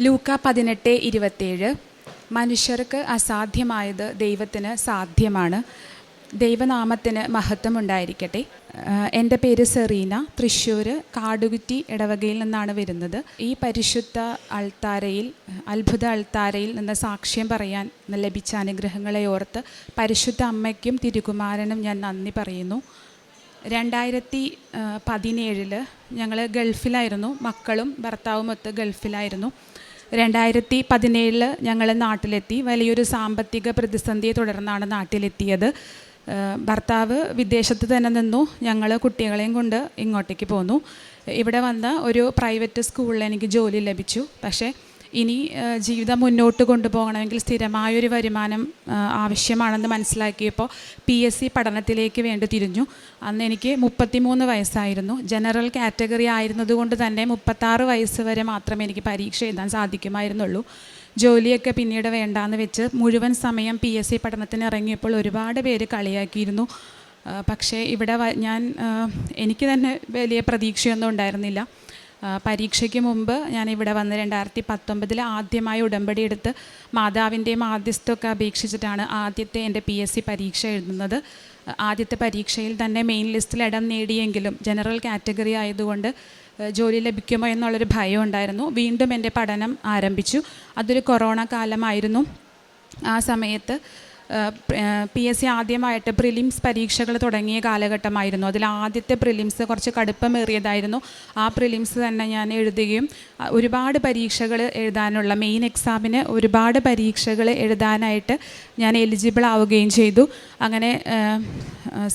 ലൂക്ക പതിനെട്ട് ഇരുപത്തേഴ് മനുഷ്യർക്ക് അസാധ്യമായത് ദൈവത്തിന് സാധ്യമാണ്. ദൈവനാമത്തിന് മഹത്വം ഉണ്ടായിരിക്കട്ടെ. എന്റെ പേര് സെറീന. തൃശ്ശൂർ കാടുകുറ്റി ഇടവകയിൽ നിന്നാണ് വരുന്നത്. ഈ പരിശുദ്ധ അൾത്താരയിൽ അത്ഭുത അൾത്താരയിൽ നിന്ന് സാക്ഷ്യം പറയാൻ ലഭിച്ച അനുഗ്രഹങ്ങളെ ഓർത്ത് പരിശുദ്ധ അമ്മയ്ക്കും തിരുകുമാരനും ഞാൻ നന്ദി പറയുന്നു. രണ്ടായിരത്തി പതിനേഴിൽ ഞങ്ങൾ ഗൾഫിലായിരുന്നു. മക്കളും ഭർത്താവും ഒത്ത് ഗൾഫിലായിരുന്നു. രണ്ടായിരത്തി പതിനേഴിൽ ഞങ്ങൾ നാട്ടിലെത്തി. വലിയൊരു സാമ്പത്തിക പ്രതിസന്ധിയെ തുടർന്നാണ് നാട്ടിലെത്തിയത്. ഭർത്താവ് വിദേശത്ത് തന്നെ നിന്നു. ഞങ്ങൾ കുട്ടികളെയും കൊണ്ട് ഇങ്ങോട്ടേക്ക് പോന്നു. ഇവിടെ വന്ന ഒരു പ്രൈവറ്റ് സ്കൂളിൽ എനിക്ക് ജോലി ലഭിച്ചു. പക്ഷേ ഇനി ജീവിതം മുന്നോട്ട് കൊണ്ടുപോകണമെങ്കിൽ സ്ഥിരമായൊരു വരുമാനം ആവശ്യമാണെന്ന് മനസ്സിലാക്കിയപ്പോൾ പി എസ് സി പഠനത്തിലേക്ക് വേണ്ടി തിരിഞ്ഞു. അന്ന് എനിക്ക് മുപ്പത്തിമൂന്ന് വയസ്സായിരുന്നു. ജനറൽ കാറ്റഗറി ആയിരുന്നതുകൊണ്ട് തന്നെ മുപ്പത്താറ് വയസ്സ് വരെ മാത്രമേ എനിക്ക് പരീക്ഷ എഴുതാൻ സാധിക്കുമായിരുന്നുള്ളൂ. ജോലിയൊക്കെ പിന്നീട് വേണ്ടാന്ന് വെച്ച് മുഴുവൻ സമയം പി എസ് സി പഠനത്തിന് ഇറങ്ങിയപ്പോൾ ഒരുപാട് പേര് കളിയാക്കിയിരുന്നു. പക്ഷേ ഇവിടെ ഞാൻ എനിക്ക് തന്നെ വലിയ പ്രതീക്ഷയൊന്നും ഉണ്ടായിരുന്നില്ല. പരീക്ഷയ്ക്ക് മുമ്പ് ഞാൻ ഇവിടെ വന്ന് രണ്ടായിരത്തി പത്തൊമ്പതിൽ ആദ്യമായി ഉടമ്പടി എടുത്ത് മാതാവിന്റെയും ആദ്യസ്ഥമൊക്കെ അപേക്ഷിച്ചിട്ടാണ് ആദ്യത്തെ എന്റെ പി എസ് സി പരീക്ഷ എഴുതുന്നത്. ആദ്യത്തെ പരീക്ഷയിൽ തന്നെ മെയിൻ ലിസ്റ്റിൽ ഇടം നേടിയെങ്കിലും ജനറൽ കാറ്റഗറി ആയതുകൊണ്ട് ജോലി ലഭിക്കുമോ എന്നുള്ളൊരു ഭയം ഉണ്ടായിരുന്നു. വീണ്ടും എന്റെ പഠനം ആരംഭിച്ചു. അതൊരു കൊറോണ കാലമായിരുന്നു. ആ സമയത്ത് പി എസ് സി ആദ്യമായിട്ട് പ്രിലിംസ് പരീക്ഷകൾ തുടങ്ങിയ കാലഘട്ടമായിരുന്നു. അതിൽ ആദ്യത്തെ പ്രിലിംസ് കുറച്ച് കടുപ്പമേറിയതായിരുന്നു ആ പ്രിലിംസ് തന്നെ ഞാൻ എഴുതുകയും ഒരുപാട് പരീക്ഷകൾ എഴുതാനുള്ള മെയിൻ എക്സാമിന് ഒരുപാട് പരീക്ഷകൾ എഴുതാനായിട്ട് ഞാൻ എലിജിബിൾ ആവുകയും ചെയ്തു. അങ്ങനെ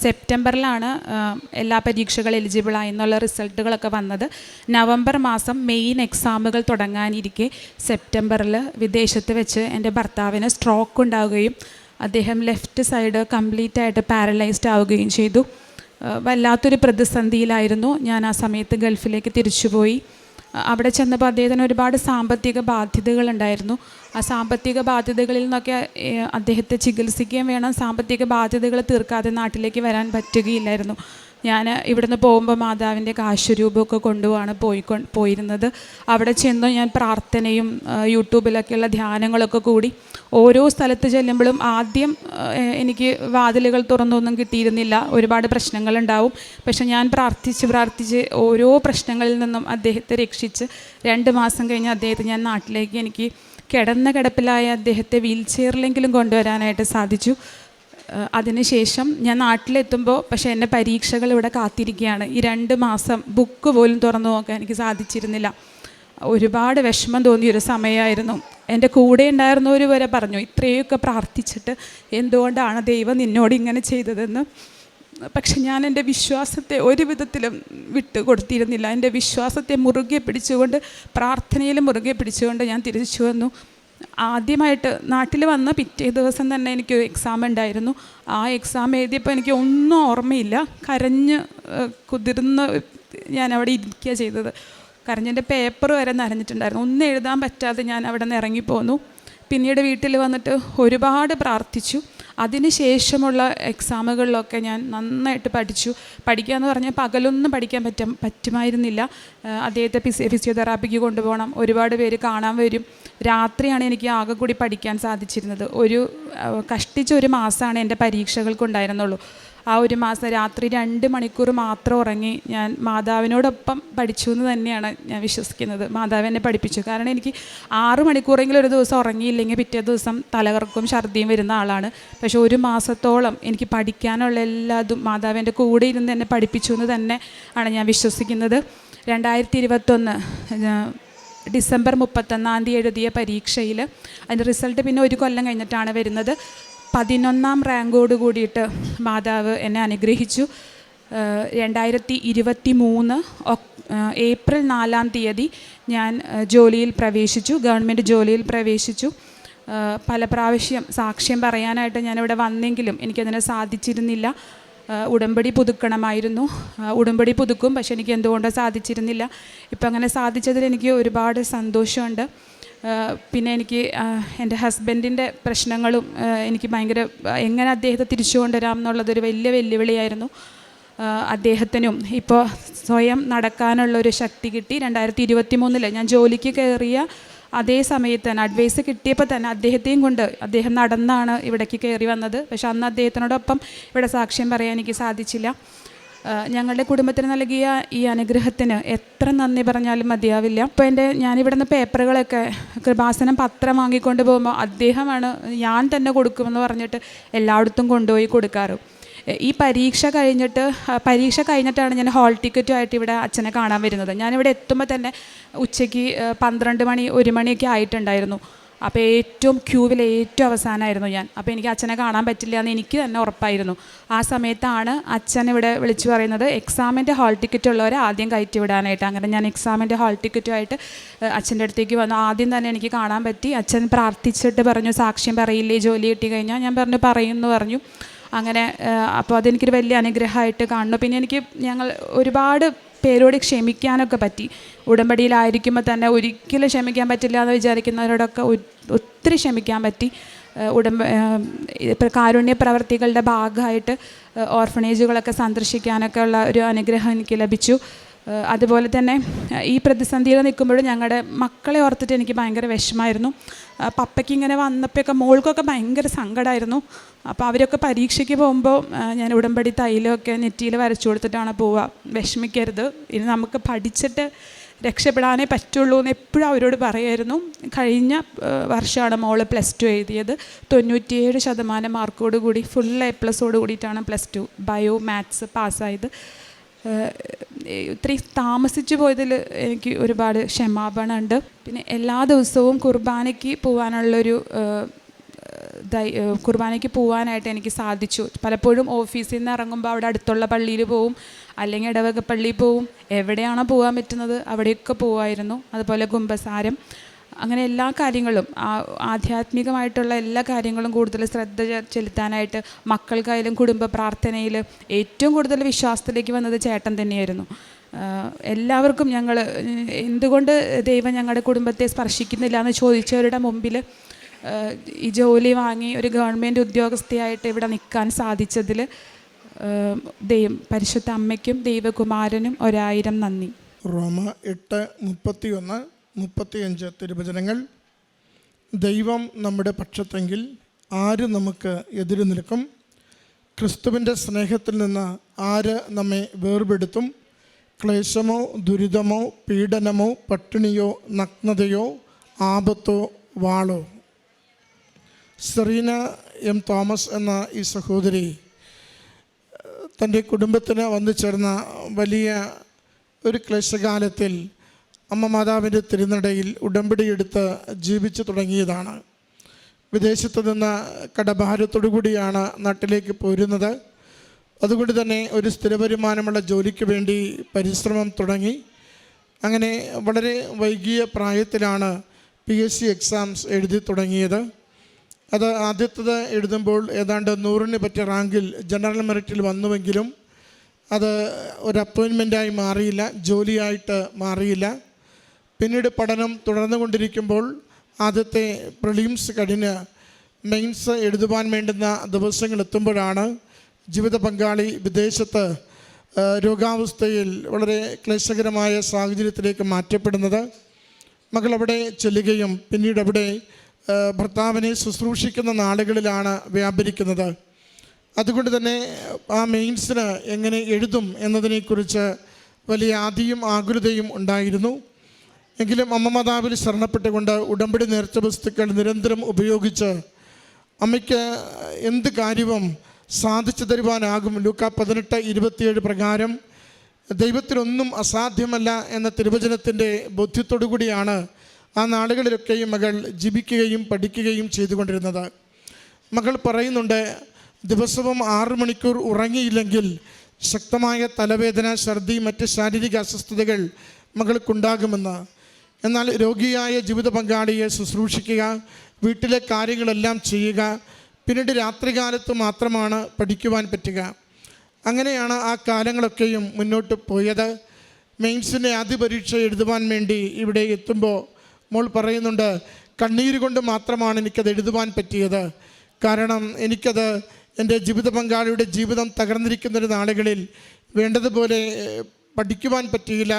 സെപ്റ്റംബറിലാണ് എല്ലാ പരീക്ഷകളും എലിജിബിളായി എന്നുള്ള റിസൾട്ടുകളൊക്കെ വന്നത്. നവംബർ മാസം മെയിൻ എക്സാമുകൾ തുടങ്ങാനിരിക്കെ സെപ്റ്റംബറിൽ വിദേശത്ത് വെച്ച് എന്റെ ഭർത്താവിന് സ്ട്രോക്ക് ഉണ്ടാവുകയും അദ്ദേഹം ലെഫ്റ്റ് സൈഡ് കംപ്ലീറ്റ് ആയിട്ട് പാരലൈസ്ഡ് ആവുകയും ചെയ്തു. വല്ലാത്തൊരു പ്രതിസന്ധിയിലായിരുന്നു. ഞാൻ ആ സമയത്ത് ഗൾഫിലേക്ക് തിരിച്ചുപോയി അവിടെ ചെന്നപ്പോൾ അദ്ദേഹത്തിന് ഒരുപാട് സാമ്പത്തിക ബാധ്യതകളുണ്ടായിരുന്നു ആ സാമ്പത്തിക ബാധ്യതകളിൽ നിന്നൊക്കെ അദ്ദേഹത്തെ ചികിത്സിക്കുകയും വേണം. സാമ്പത്തിക ബാധ്യതകൾ തീർക്കാതെ നാട്ടിലേക്ക് വരാൻ പറ്റുകയില്ലായിരുന്നു. ഞാൻ ഇവിടുന്ന് പോകുമ്പോൾ മാതാവിന്റെ കാശുരൂപമൊക്കെ കൊണ്ടുപോവാണ് പോയി പോയിരുന്നത്. അവിടെ ചെന്ന് ഞാൻ പ്രാർത്ഥനയും യൂട്യൂബിലൊക്കെയുള്ള ധ്യാനങ്ങളൊക്കെ കൂടി ഓരോ സ്ഥലത്ത് ചെല്ലുമ്പോഴും ആദ്യം എനിക്ക് വാതിലുകൾ തുറന്നൊന്നും കിട്ടിയിരുന്നില്ല. ഒരുപാട് പ്രശ്നങ്ങളുണ്ടാവും. പക്ഷെ ഞാൻ പ്രാർത്ഥിച്ച് പ്രാർത്ഥിച്ച് ഓരോ പ്രശ്നങ്ങളിൽ നിന്നും അദ്ദേഹത്തെ രക്ഷിച്ച് രണ്ട് മാസം കഴിഞ്ഞ് അദ്ദേഹത്തെ ഞാൻ നാട്ടിലേക്ക് എനിക്ക് കിടന്ന കിടപ്പിലായ അദ്ദേഹത്തെ വീൽ ചെയറിലെങ്കിലും കൊണ്ടുവരാനായിട്ട് സാധിച്ചു. അതിനുശേഷം ഞാൻ നാട്ടിലെത്തുമ്പോൾ പക്ഷേ എന്റെ പരീക്ഷകൾ ഇവിടെ കാത്തിരിക്കുകയാണ്. ഈ രണ്ട് മാസം ബുക്ക് പോലും തുറന്നു നോക്കാൻ എനിക്ക് സാധിച്ചിരുന്നില്ല. ഒരുപാട് വിഷമം തോന്നിയ ഒരു സമയമായിരുന്നു. എന്റെ കൂടെ ഉണ്ടായിരുന്നവർ വരെ പറഞ്ഞു ഇത്രയൊക്കെ പ്രാർത്ഥിച്ചിട്ട് എന്തുകൊണ്ടാണ് ദൈവം നിന്നോട് ഇങ്ങനെ ചെയ്തതെന്ന്? പക്ഷെ ഞാൻ എന്റെ വിശ്വാസത്തെ ഒരു വിധത്തിലും വിട്ടു കൊടുത്തിരുന്നില്ല. എന്റെ വിശ്വാസത്തെ മുറുകെ പിടിച്ചുകൊണ്ട് പ്രാർത്ഥനയിൽ മുറുകെ പിടിച്ചുകൊണ്ട് ഞാൻ തിരിച്ചു വന്നു. ആദ്യമായിട്ട് നാട്ടിൽ വന്ന പിറ്റേ ദിവസം തന്നെ എനിക്ക് എക്സാം ഉണ്ടായിരുന്നു. ആ എക്സാം എഴുതിയപ്പോൾ എനിക്ക് ഒന്നും ഓർമ്മയില്ല. കരഞ്ഞ് കുതിർന്ന് ഞാൻ അവിടെ ഇരിക്കുക ചെയ്തത്. കരഞ്ഞെന്റെ പേപ്പർ വരെ നനഞ്ഞിട്ടുണ്ടായിരുന്നു. ഒന്നും എഴുതാൻ പറ്റാതെ ഞാൻ അവിടെ നിന്ന് ഇറങ്ങിപ്പോന്നു. പിന്നീട് വീട്ടിൽ വന്നിട്ട് ഒരുപാട് പ്രാർത്ഥിച്ചു. അതിന് ശേഷമുള്ള എക്സാമുകളിലൊക്കെ ഞാൻ നന്നായിട്ട് പഠിച്ചു. പഠിക്കുക എന്ന് പറഞ്ഞാൽ പകലൊന്നും പഠിക്കാൻ പറ്റും പറ്റുമായിരുന്നില്ല. അദ്ദേഹത്തെ ഫിസിയോ ഫിസിയോതെറാപ്പിക്ക് കൊണ്ടുപോകണം. ഒരുപാട് പേര് കാണാൻ വരും. രാത്രിയാണ് എനിക്ക് ആകെ കൂടി പഠിക്കാൻ സാധിച്ചിരുന്നത്. ഒരു കഷ്ടിച്ച ഒരു മാസമാണ് എന്റെ പരീക്ഷകൾക്കുണ്ടായിരുന്നുള്ളൂ. ആ ഒരു മാസം രാത്രി രണ്ട് മണിക്കൂർ മാത്രം ഉറങ്ങി ഞാൻ മാതാവിനോടൊപ്പം പഠിച്ചു എന്ന് തന്നെയാണ് ഞാൻ വിശ്വസിക്കുന്നത്. മാതാവ് എന്നെ പഠിപ്പിച്ചു. കാരണം എനിക്ക് ആറ് മണിക്കൂറെങ്കിലും ഒരു ദിവസം ഉറങ്ങിയില്ലെങ്കിൽ പിറ്റേ ദിവസം തലകറക്കും ഛർദിയും വരുന്ന ആളാണ്. പക്ഷേ ഒരു മാസത്തോളം എനിക്ക് പഠിക്കാനുള്ള എല്ലാതും മാതാവിന്റെ കൂടെ ഇരുന്ന് എന്നെ പഠിപ്പിച്ചു എന്ന് തന്നെ ആണ് ഞാൻ വിശ്വസിക്കുന്നത്. രണ്ടായിരത്തി ഇരുപത്തൊന്ന് ഡിസംബർ മുപ്പത്തൊന്നാം തീയതി എഴുതിയ പരീക്ഷയിൽ അതിന്റെ റിസൾട്ട് പിന്നെ ഒരു കൊല്ലം കഴിഞ്ഞിട്ടാണ് വരുന്നത്. പതിനൊന്നാം റാങ്കോട് കൂടിയിട്ട് മാതാവ് എന്നെ അനുഗ്രഹിച്ചു. രണ്ടായിരത്തി ഇരുപത്തി മൂന്ന് ഏപ്രിൽ നാലാം തീയതി ഞാൻ ജോലിയിൽ പ്രവേശിച്ചു. ഗവൺമെന്റ് ജോലിയിൽ പ്രവേശിച്ചു. പല പ്രാവശ്യം സാക്ഷ്യം പറയാനായിട്ട് ഞാനിവിടെ വന്നെങ്കിലും എനിക്കതിനെ സാധിച്ചിരുന്നില്ല. ഉടമ്പടി പുതുക്കണമായിരുന്നു. ഉടമ്പടി പുതുക്കും പക്ഷെ എനിക്ക് എന്തുകൊണ്ടോ സാധിച്ചിരുന്നില്ല. ഇപ്പം അങ്ങനെ സാധിച്ചതിൽ എനിക്ക് ഒരുപാട് സന്തോഷമുണ്ട്. പിന്നെ എനിക്ക് എന്റെ ഹസ്ബൻഡിന്റെ പ്രശ്നങ്ങളും എനിക്ക് ഭയങ്കര എങ്ങനെ അദ്ദേഹത്തെ തിരിച്ചു കൊണ്ടുവരാം എന്നുള്ളതൊരു വലിയ വെല്ലുവിളിയായിരുന്നു. അദ്ദേഹത്തിനും ഇപ്പോൾ സ്വയം നടക്കാനുള്ള ഒരു ശക്തി കിട്ടി. രണ്ടായിരത്തി ഇരുപത്തി മൂന്നിൽ ഞാൻ ജോലിക്ക് കയറിയ അതേ സമയത്ത് തന്നെ അഡ്വൈസ് കിട്ടിയപ്പോൾ തന്നെ അദ്ദേഹത്തെയും കൊണ്ട് അദ്ദേഹം നടന്നാണ് ഇവിടേക്ക് കയറി വന്നത്. പക്ഷേ അന്ന് അദ്ദേഹത്തിനോടൊപ്പം ഇവിടെ സാക്ഷ്യം പറയാൻ എനിക്ക് സാധിച്ചില്ല. ഞങ്ങളുടെ കുടുംബത്തിന് നൽകിയ ഈ അനുഗ്രഹത്തിന് എത്ര നന്ദി പറഞ്ഞാലും മതിയാവില്ല. ഇപ്പോൾ എന്റെ ഞാനിവിടുന്ന് പേപ്പറുകളൊക്കെ കൃപാസനം പത്രം വാങ്ങിക്കൊണ്ട് പോകുമ്പോൾ അദ്ദേഹമാണ് ഞാൻ തന്നെ കൊടുക്കുമെന്ന് പറഞ്ഞിട്ട് എല്ലായിടത്തും കൊണ്ടുപോയി കൊടുക്കാറ്. ഈ പരീക്ഷ കഴിഞ്ഞിട്ട് പരീക്ഷ കഴിഞ്ഞിട്ടാണ് ഞാൻ ഹാൾ ടിക്കറ്റുമായിട്ട് ഇവിടെ അച്ഛനെ കാണാൻ വരുന്നത്. ഞാനിവിടെ എത്തുമ്പോൾ തന്നെ ഉച്ചയ്ക്ക് പന്ത്രണ്ട് മണി ഒരു മണിയൊക്കെ ആയിട്ടുണ്ടായിരുന്നു. അപ്പോൾ ഏറ്റവും ക്യൂവിൽ ഏറ്റവും അവസാനമായിരുന്നു ഞാൻ. അപ്പോൾ എനിക്ക് അച്ഛനെ കാണാൻ പറ്റില്ല എന്ന് എനിക്ക് തന്നെ ഉറപ്പായിരുന്നു. ആ സമയത്താണ് അച്ഛൻ ഇവിടെ വിളിച്ചു പറയുന്നത് എക്സാമിന്റെ ഹാൾ ടിക്കറ്റ് ഉള്ളവരെ ആദ്യം കയറ്റി വിടാനായിട്ട്. അങ്ങനെ ഞാൻ എക്സാമിന്റെ ഹാൾ ടിക്കറ്റുമായിട്ട് അച്ഛന്റെ അടുത്തേക്ക് വന്നു. ആദ്യം തന്നെ എനിക്ക് കാണാൻ പറ്റി. അച്ഛൻ പ്രാർത്ഥിച്ചിട്ട് പറഞ്ഞു സാക്ഷ്യം പറയില്ലേ? ജോലി കിട്ടി കഴിഞ്ഞാൽ ഞാൻ പറഞ്ഞു പറയുമെന്ന് പറഞ്ഞു. അങ്ങനെ അപ്പോൾ അതെനിക്കൊരു വലിയ അനുഗ്രഹമായിട്ട് കാണുന്നു. പിന്നെ എനിക്ക് ഞങ്ങൾ ഒരുപാട് പേരോട് ക്ഷമിക്കാനൊക്കെ പറ്റി. ഉടമ്പടിയിലായിരിക്കുമ്പോൾ തന്നെ ഒരിക്കലും ക്ഷമിക്കാൻ പറ്റില്ല എന്ന് വിചാരിക്കുന്നവരോടൊക്കെ ഒത്തിരി ക്ഷമിക്കാൻ പറ്റി. ഉടമ്പ കാരുണ്യ പ്രവർത്തികളുടെ ഭാഗമായിട്ട് ഓർഫണേജുകളൊക്കെ സന്ദർശിക്കാനൊക്കെ ഉള്ള ഒരു അനുഗ്രഹം എനിക്ക് ലഭിച്ചു. അതുപോലെ തന്നെ ഈ പ്രതിസന്ധിയിൽ നിൽക്കുമ്പോഴും ഞങ്ങളുടെ മക്കളെ ഓർത്തിട്ട് എനിക്ക് ഭയങ്കര വിഷമമായിരുന്നു. പപ്പയ്ക്ക് ഇങ്ങനെ വന്നപ്പോഴൊക്കെ മോൾക്കൊക്കെ ഭയങ്കര സങ്കടമായിരുന്നു. അപ്പോൾ അവരൊക്കെ പരീക്ഷയ്ക്ക് പോകുമ്പോൾ ഞാൻ ഉടമ്പടി തൈലമൊക്കെ നെറ്റിയിൽ വരച്ചു കൊടുത്തിട്ടാണ് പോവുക. വിഷമിക്കരുത്. ഇനി നമുക്ക് പഠിച്ചിട്ട് രക്ഷപ്പെടാനേ പറ്റുള്ളൂ എന്ന് എപ്പോഴും അവരോട് പറയായിരുന്നു. കഴിഞ്ഞ വർഷമാണ് മോൾ പ്ലസ് ടു എഴുതിയത്. തൊണ്ണൂറ്റിയേഴ് ശതമാനം മാർക്കോട് കൂടി ഫുൾ എ പ്ലസോട് കൂടിയിട്ടാണ് പ്ലസ് ടു ബയോ മാത്സ് പാസ്സായത് ഇത്രയും താമസിച്ചു പോയതിൽ എനിക്ക് ഒരുപാട് ക്ഷമാപണമുണ്ട്. പിന്നെ എല്ലാ ദിവസവും കുർബാനയ്ക്ക് പോകാനുള്ളൊരു കുർബാനയ്ക്ക് പോകാനായിട്ട് എനിക്ക് സാധിച്ചു. പലപ്പോഴും ഓഫീസിൽ നിന്ന് ഇറങ്ങുമ്പോൾ അവിടെ അടുത്തുള്ള പള്ളിയിൽ പോവും അല്ലെങ്കിൽ ഇടവക പള്ളിയിൽ പോവും. എവിടെയാണോ പോകാൻ പറ്റുന്നത് അവിടെയൊക്കെ പോവായിരുന്നു. അതുപോലെ കുംഭസാരം അങ്ങനെ എല്ലാ കാര്യങ്ങളും ആധ്യാത്മികമായിട്ടുള്ള എല്ലാ കാര്യങ്ങളും കൂടുതൽ ശ്രദ്ധ ചെലുത്താനായിട്ട് മക്കൾക്കായാലും കുടുംബ പ്രാർത്ഥനയിൽ ഏറ്റവും കൂടുതൽ വിശ്വാസത്തിലേക്ക് വന്നത് ചേട്ടൻ തന്നെയായിരുന്നു. എല്ലാവർക്കും ഞങ്ങൾ എന്തുകൊണ്ട് ദൈവം ഞങ്ങളുടെ കുടുംബത്തെ സ്പർശിക്കുന്നില്ല എന്ന് ചോദിച്ചവരുടെ മുമ്പിൽ ഈ ജോലി വാങ്ങി ഒരു ഗവൺമെന്റ് ഉദ്യോഗസ്ഥയായിട്ട് ഇവിടെ നിൽക്കാൻ സാധിച്ചതിൽ ദൈവം പരിശുദ്ധ അമ്മയ്ക്കും ദൈവകുമാരനും ഒരായിരം നന്ദി. റോമ എട്ട് മുപ്പത്തിയൊന്ന് മുപ്പത്തിയഞ്ച് തിരുവചനങ്ങൾ. ദൈവം നമ്മുടെ പക്ഷത്തെങ്കിൽ ആര് നമുക്ക് എതിര് നിൽക്കും? ക്രിസ്തുവിന്റെ സ്നേഹത്തിൽ നിന്ന് ആര് നമ്മെ വേർപെടുത്തും? ക്ലേശമോ ദുരിതമോ പീഡനമോ പട്ടിണിയോ നഗ്നതയോ ആപത്തോ വാളോ? സെറീന എം തോമസ് എന്ന ഈ സഹോദരി തന്റെ കുടുംബത്തിന് വന്നു ചേർന്ന വലിയ ഒരു ക്ലേശകാലത്തിൽ അമ്മ മാതാവിന്റെ തിരുനടയിൽ ഉടമ്പടിയെടുത്ത് ജീവിച്ചു തുടങ്ങിയതാണ്. വിദേശത്ത് നിന്ന് കടഭാരത്തോടു കൂടിയാണ് നാട്ടിലേക്ക് പോരുന്നത്. അതുകൊണ്ട് തന്നെ ഒരു സ്ഥിരവരുമാനമുള്ള ജോലിക്ക് വേണ്ടി പരിശ്രമം തുടങ്ങി. അങ്ങനെ വളരെ വൈകിയ പ്രായത്തിലാണ് പി എസ് സി എക്സാംസ് എഴുതി തുടങ്ങിയത്. അത് ആദ്യത്തത് എഴുതുമ്പോൾ ഏതാണ്ട് നൂറിന് പറ്റിയ റാങ്കിൽ ജനറൽ മെറിറ്റിൽ വന്നുവെങ്കിലും അത് ഒരു അപ്പോയിൻമെന്റായി മാറിയില്ല ജോലിയായിട്ട് മാറിയില്ല. പിന്നീട് പഠനം തുടർന്നു കൊണ്ടിരിക്കുമ്പോൾ ആദ്യത്തെ പ്രിലിംസ് കഴിഞ്ഞ് മെയിൻസ് എഴുതുവാൻ വേണ്ടുന്ന ദിവസങ്ങൾ എത്തുമ്പോഴാണ് ജീവിത പങ്കാളി വിദേശത്ത് രോഗാവസ്ഥയിൽ വളരെ ക്ലേശകരമായ സാഹചര്യത്തിലേക്ക് മാറ്റപ്പെടുന്നത്. മകൾ അവിടെ ചെല്ലുകയും പിന്നീട് അവിടെ ഭർത്താവിനെ ശുശ്രൂഷിക്കുന്ന നാളുകളിലാണ് വ്യാപരിക്കുന്നത്. അതുകൊണ്ട് തന്നെ ആ മെയിൻസിന് എങ്ങനെ എഴുതും എന്നതിനെക്കുറിച്ച് വലിയ ആദിയും ആകുലതയും ഉണ്ടായിരുന്നു. എങ്കിലും അമ്മ മാതാവിൽ ശരണപ്പെട്ടുകൊണ്ട് ഉടമ്പടി നേർച്ച വസ്തുക്കൾ നിരന്തരം ഉപയോഗിച്ച് അമ്മയ്ക്ക് എന്ത് കാര്യവും സാധിച്ചു തരുവാനാകും. ലൂക്ക പതിനെട്ട് ഇരുപത്തിയേഴ് പ്രകാരം ദൈവത്തിനൊന്നും അസാധ്യമല്ല എന്ന തിരുവചനത്തിന്റെ ബോധ്യത്തോടുകൂടിയാണ് ആ നാളുകളിലൊക്കെയും മകൾ ജീവിക്കുകയും പഠിക്കുകയും ചെയ്തുകൊണ്ടിരുന്നത്. മകൾ പറയുന്നുണ്ട് ദിവസവും ആറ് മണിക്കൂർ ഉറങ്ങിയില്ലെങ്കിൽ ശക്തമായ തലവേദന ഛർദി മറ്റ് ശാരീരിക അസ്വസ്ഥതകൾ മകൾക്കുണ്ടാകുമെന്ന്. എന്നാൽ രോഗിയായ ജീവിത പങ്കാളിയെ ശുശ്രൂഷിക്കുക വീട്ടിലെ കാര്യങ്ങളെല്ലാം ചെയ്യുക പിന്നീട് രാത്രികാലത്ത് മാത്രമാണ് പഠിക്കുവാൻ പറ്റുക. അങ്ങനെയാണ് ആ കാലങ്ങളൊക്കെയും മുന്നോട്ട് പോയത്. മെയിൻസിന്റെ ആദ്യ പരീക്ഷ എഴുതുവാൻ വേണ്ടി ഇവിടെ എത്തുമ്പോൾ മോൾ പറയുന്നുണ്ട് കണ്ണീര് കൊണ്ട് മാത്രമാണ് എനിക്കത് എഴുതുവാൻ പറ്റിയത്. കാരണം എനിക്കത് എന്റെ ജീവിത പങ്കാളിയുടെ ജീവിതം തകർന്നിരിക്കുന്നൊരു നാളുകളിൽ വേണ്ടതുപോലെ പഠിക്കുവാൻ പറ്റിയില്ല.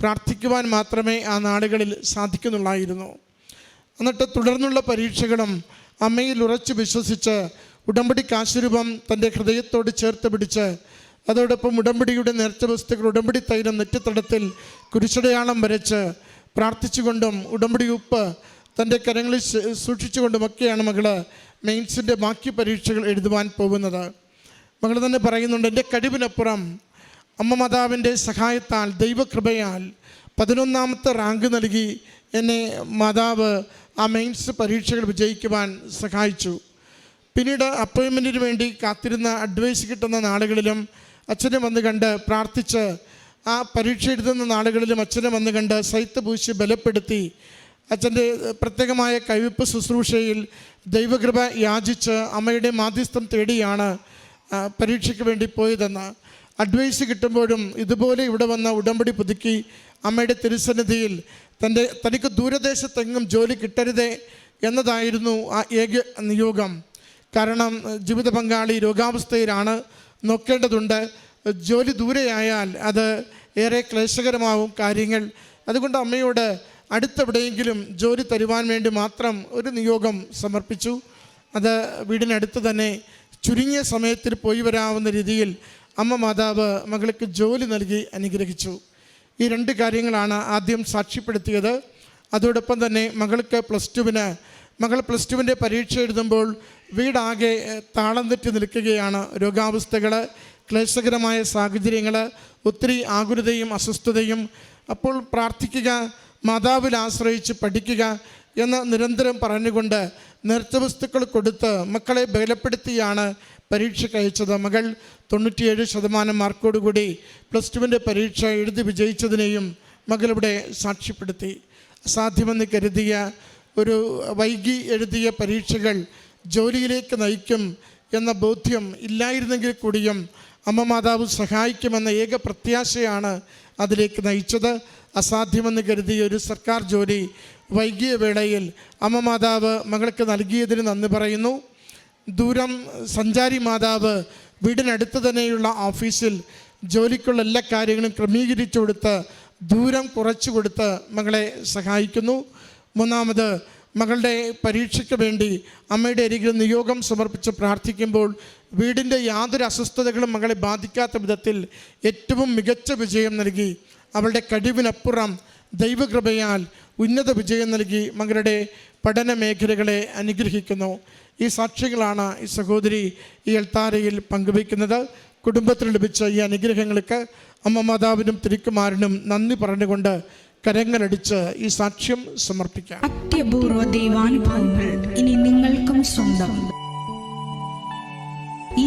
പ്രാർത്ഥിക്കുവാൻ മാത്രമേ ആ നാടുകളിൽ സാധിക്കുന്നുള്ളായിരുന്നു. എന്നിട്ട് തുടർന്നുള്ള പരീക്ഷകളും അമ്മയിൽ ഉറച്ചു വിശ്വസിച്ച് ഉടമ്പടി കാശുരൂപം തന്റെ ഹൃദയത്തോട് ചേർത്ത് പിടിച്ച് അതോടൊപ്പം ഉടമ്പടിയുടെ നേർച്ച വസ്തുക്കൾ ഉടമ്പടി തൈലം നെറ്റിത്തടത്തിൽ കുരിശടയാളം വരച്ച് പ്രാർത്ഥിച്ചുകൊണ്ടും ഉടമ്പടി ഉപ്പ് തന്റെ കരങ്ങളിൽ സൂക്ഷിച്ചുകൊണ്ടും സൂക്ഷിച്ചുകൊണ്ടുമൊക്കെയാണ് മകൾ മെയിൻസിന്റെ ബാക്കി പരീക്ഷകൾ എഴുതുവാൻ പോകുന്നത്. മകൾ തന്നെ പറയുന്നുണ്ട് എന്റെ കഴിവിനപ്പുറം അമ്മ മാതാവിന്റെ സഹായത്താൽ ദൈവകൃപയാൽ പതിനൊന്നാമത്തെ റാങ്ക് നൽകി എന്നെ മാതാവ് ആ മെയിൻസ് പരീക്ഷകൾ വിജയിക്കുവാൻ സഹായിച്ചു. പിന്നീട് അപ്പോയിൻമെന്റിന് വേണ്ടി കാത്തിരുന്ന അഡ്വൈസ് കിട്ടുന്ന നാളുകളിലും അച്ഛനെ വന്ന് കണ്ട് പ്രാർത്ഥിച്ച് ആ പരീക്ഷ എഴുതുന്ന നാളുകളിലും അച്ഛനെ വന്ന് കണ്ട് സൈത്ത് പൂശി ബലപ്പെടുത്തി അച്ഛന്റെ പ്രത്യേകമായ കൈവിപ്പ് ശുശ്രൂഷയിൽ ദൈവകൃപ യാചിച്ച് അമ്മയുടെ മാധ്യസ്ഥം തേടിയാണ് പരീക്ഷയ്ക്ക് വേണ്ടി പോയതെന്ന്. അഡ്വൈസ് കിട്ടുമ്പോഴും ഇതുപോലെ ഇവിടെ വന്ന ഉടമ്പടി പുതുക്കി അമ്മയുടെ തിരുസന്നിധിയിൽ തന്റെ തനിക്ക് ദൂരദേശത്തെങ്ങും ജോലി കിട്ടരുതേ എന്നതായിരുന്നു ആ ഏക നിയോഗം. കാരണം ജീവിത പങ്കാളി രോഗാവസ്ഥയിലാണ് നോക്കേണ്ടതുണ്ട്. ജോലി ദൂരെയായാൽ അത് ഏറെ ക്ലേശകരമാവും കാര്യങ്ങൾ. അതുകൊണ്ട് അമ്മയോട് അടുത്തെവിടെയെങ്കിലും ജോലി തരുവാൻ വേണ്ടി മാത്രം ഒരു നിയോഗം സമർപ്പിച്ചു. അത് വീടിനടുത്ത് തന്നെ ചുരുങ്ങിയ സമയത്തിൽ പോയി വരാവുന്ന രീതിയിൽ അമ്മ മാതാവ് മകൾക്ക് ജോലി നൽകി അനുഗ്രഹിച്ചു. ഈ രണ്ട് കാര്യങ്ങളാണ് ആദ്യം സാക്ഷ്യപ്പെടുത്തിയത്. അതോടൊപ്പം തന്നെ മകൾക്ക് പ്ലസ് ടുവിന് മകൾ പ്ലസ് ടുവിന്റെ പരീക്ഷ എഴുതുമ്പോൾ വീടാകെ താളം തെറ്റി നിൽക്കുകയാണ് രോഗാവസ്ഥകൾ ക്ലേശകരമായ സാഹചര്യങ്ങൾ ഒത്തിരി ആകുലതയും അസ്വസ്ഥതയും. അപ്പോൾ പ്രാർത്ഥിക്കുക മാതാവിൽ ആശ്രയിച്ച് പഠിക്കുക എന്ന് നിരന്തരം പറഞ്ഞുകൊണ്ട് നേർച്ച വസ്തുക്കൾ കൊടുത്ത് മക്കളെ ബലപ്പെടുത്തിയാണ് പരീക്ഷയ്ക്ക് അയച്ചത് മകൾ തൊണ്ണൂറ്റിയേഴ് ശതമാനം മാർക്കോടുകൂടി പ്ലസ് ടുവിന്റെ പരീക്ഷ എഴുതി വിജയിച്ചതിനെയും മകളിവിടെ സാക്ഷ്യപ്പെടുത്തി. സാധ്യമെന്ന് കരുതിയ ഒരു വൈകി എഴുതിയ പരീക്ഷകൾ ജോലിയിലേക്ക് നയിക്കും എന്ന ബോധ്യം ഇല്ലായിരുന്നെങ്കിൽ കൂടിയും അമ്മ മാതാവ് സഹായിക്കുമെന്ന ഏക പ്രത്യാശയാണ് അതിലേക്ക് നയിച്ചത്. അസാധ്യമെന്ന് കരുതിയ ഒരു സർക്കാർ ജോലി വൈകിയ വേളയിൽ അമ്മ മാതാവ് മകൾക്ക് നൽകിയതിന് നന്ദി പറയുന്നു. ദൂരം സഞ്ചാരി മാതാവ് വീടിനടുത്ത് തന്നെയുള്ള ഓഫീസിൽ ജോലിക്കുള്ള എല്ലാ കാര്യങ്ങളും ക്രമീകരിച്ചു കൊടുത്ത് ദൂരം കുറച്ചു കൊടുത്ത് മകളെ സഹായിക്കുന്നു. മൂന്നാമത് മകളുടെ പരീക്ഷയ്ക്ക് വേണ്ടി അമ്മയുടെ അരികിൽ നിയോഗം സമർപ്പിച്ച് പ്രാർത്ഥിക്കുമ്പോൾ വീടിന്റെ യാതൊരു അസ്വസ്ഥതകളും മകളെ ബാധിക്കാത്ത വിധത്തിൽ ഏറ്റവും മികച്ച വിജയം നൽകി അവളുടെ കഴിവിനപ്പുറം ദൈവകൃപയാൽ ഉന്നത വിജയം നൽകി മകളുടെ പഠന മേഖലകളെ അനുഗ്രഹിക്കുന്നു. ഈ സാക്ഷികളാണ് ഈ സഹോദരി ഈ എൽത്താരയിൽ പങ്കുവയ്ക്കുന്നത്. കുടുംബത്തിൽ ലഭിച്ച ഈ അനുഗ്രഹങ്ങൾക്ക് അമ്മ മാതാവിനും തിരുക്കുമാരനും നന്ദി പറഞ്ഞുകൊണ്ട് കരങ്ങളടിച്ച് ഈ സാക്ഷ്യം സമർപ്പിക്കാം. അത്യപൂർവ ദൈവാനുഭവങ്ങൾ ഇനി നിങ്ങൾക്കും സ്വന്തം. ഈ